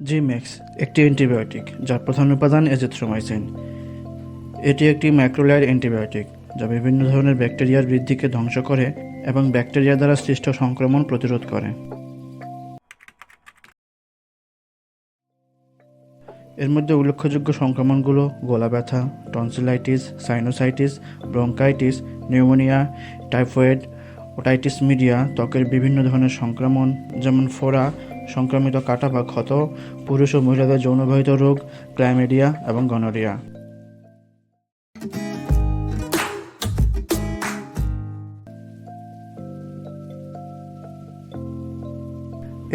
জিমেক্স একটি অ্যান্টিবায়োটিক, যার প্রধান উপাদান এজিথ্রোমাইসিন। এটি একটি ম্যাক্রোলায়ার অ্যান্টিবায়োটিক, যা বিভিন্ন ধরনের ব্যাকটেরিয়ার বৃদ্ধিকে ধ্বংস করে এবং ব্যাকটেরিয়া দ্বারা সৃষ্ট সংক্রমণ প্রতিরোধ করে। এর মধ্যে উল্লেখযোগ্য সংক্রমণগুলো গলা ব্যথা tonsillitis sinusitis bronchitis pneumonia typhoid otitis media ত্বকের বিভিন্ন ধরনের সংক্রমণ, যেমন ফোড়া সংক্রমিত কাটা বা ক্ষত, পুরুষ ও মহিলাদের যৌনবাহিত রোগ, ক্লাইমেডিয়া এবং গনোরিয়া।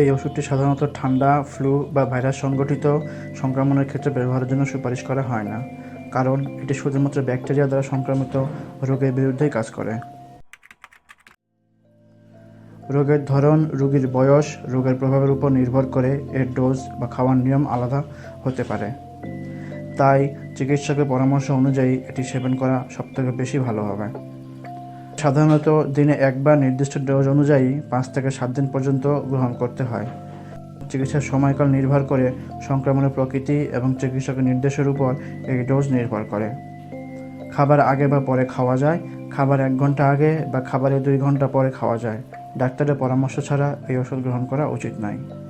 এই ওষুধটি সাধারণত ঠান্ডা, ফ্লু বা ভাইরাস সংগঠিত সংক্রমণের ক্ষেত্রে ব্যবহারের জন্য সুপারিশ করা হয় না, কারণ এটি শুধুমাত্র ব্যাকটেরিয়া দ্বারা সংক্রমিত রোগের বিরুদ্ধেই কাজ করে। রোগের ধরন, রোগীর বয়স, রোগের প্রভাবের উপর নির্ভর করে এর ডোজ বা খাওয়ার নিয়ম আলাদা হতে পারে। তাই চিকিৎসকের পরামর্শ অনুযায়ী এটি সেবন করা সবথেকে বেশি ভালো হবে। সাধারণত দিনে একবার নির্দিষ্ট ডোজ অনুযায়ী পাঁচ থেকে সাত দিন পর্যন্ত গ্রহণ করতে হয়। চিকিৎসার সময়কাল নির্ভর করে সংক্রমণের প্রকৃতি এবং চিকিৎসকের নির্দেশের উপর এই ডোজ নির্ভর করে। খাবার আগে বা পরে খাওয়া যায়, খাবার এক ঘণ্টা আগে বা খাবারের দুই ঘণ্টা পরে খাওয়া যায়। ডাক্তারের পরামর্শ ছাড়া এই ওষুধ গ্রহণ করা উচিত নয়।